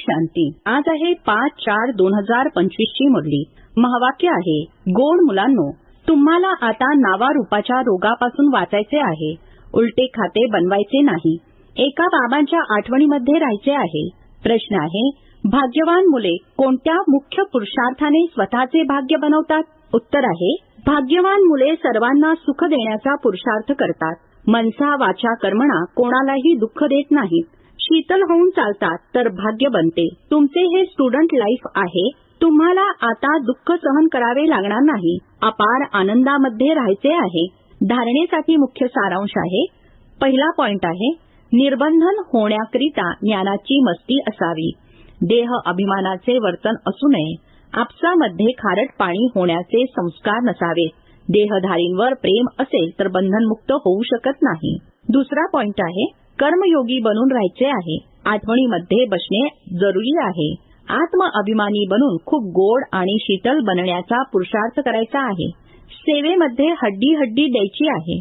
शांती. आज आहे पाच चार दोन हजार पंचवीस ची मुरली. महावाक्य आहे गोड मुलांनो तुम्हाला आता नावारूपाच्या रोगापासून वाचायचे आहे. उलटे खाते बनवायचे नाही. एका बाबांच्या आठवणीमध्ये राहायचे आहे. प्रश्न आहे भाग्यवान मुले कोणत्या मुख्य पुरुषार्थाने स्वतःचे भाग्य बनवतात? उत्तर आहे भाग्यवान मुले सर्वांना सुख देण्याचा पुरुषार्थ करतात. मनसा वाचा कर्मणा कोणालाही दुःख देत नाहीत. शीतल होऊन चालतात तर भाग्य बनते. तुमचे हे स्टुडंट लाईफ आहे. तुम्हाला आता दुःख सहन करावे लागणार नाही. अपार आनंदामध्ये राहायचे आहे. धारणेसाठी मुख्य सारांश आहे. पहिला पॉइंट आहे निर्बंधन होण्याकरिता ज्ञानाची मस्ती असावी. देह अभिमानाचे वर्तन असू नये. आपसामध्ये खारट पाणी होण्याचे संस्कार नसावेत देहधारींवर प्रेम असेल तर बंधनमुक्त होऊ शकत नाही. दुसरा पॉइंट आहे कर्मयोगी बनून राहायचे आहे. आठवणीमध्ये बसणे जरुरी आहे. आत्म अभिमानी बनून खूप गोड आणि शीतल बनण्याचा पुरुषार्थ करायचा आहे. सेवेमध्ये हड्डी हड्डी द्यायची आहे.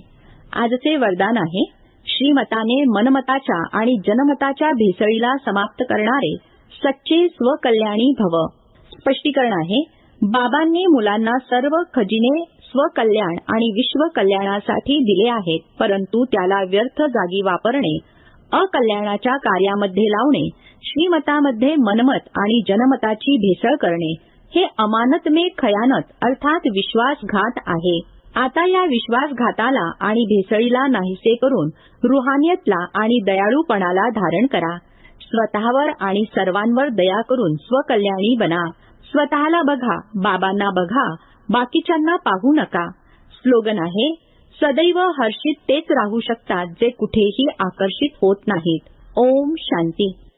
आजचे वरदान आहे श्रीमताने मनमताच्या आणि जनमताच्या भेसळीला समाप्त करणारे सच्चे स्वकल्याणी भव. स्पष्टीकरण आहे बाबांनी मुलांना सर्व खजिने स्वकल्याण आणि विश्व कल्याणासाठी दिले आहेत परंतु त्याला व्यर्थ जागी वापरणे अकल्याणाच्या कार्यामध्ये लावणे श्रीमतामध्ये मनमत आणि जनमताची भेसळ करणे हे अमानत मे खयानत अर्थात विश्वासघात आहे. आता या विश्वासघाताला आणि भेसळीला नाहीसे करून रुहानियतला आणि दयाळूपणाला धारण करा. स्वतःवर आणि सर्वांवर दया करून स्वकल्याणी बना. स्वतःला बघा बाबांना बघा बाकीच्यांना पाहू नका. स्लोगन आहे सदैव हर्षित तेच राहू शकतात जे कुठेही आकर्षित होत नाहीत. ओम शांती.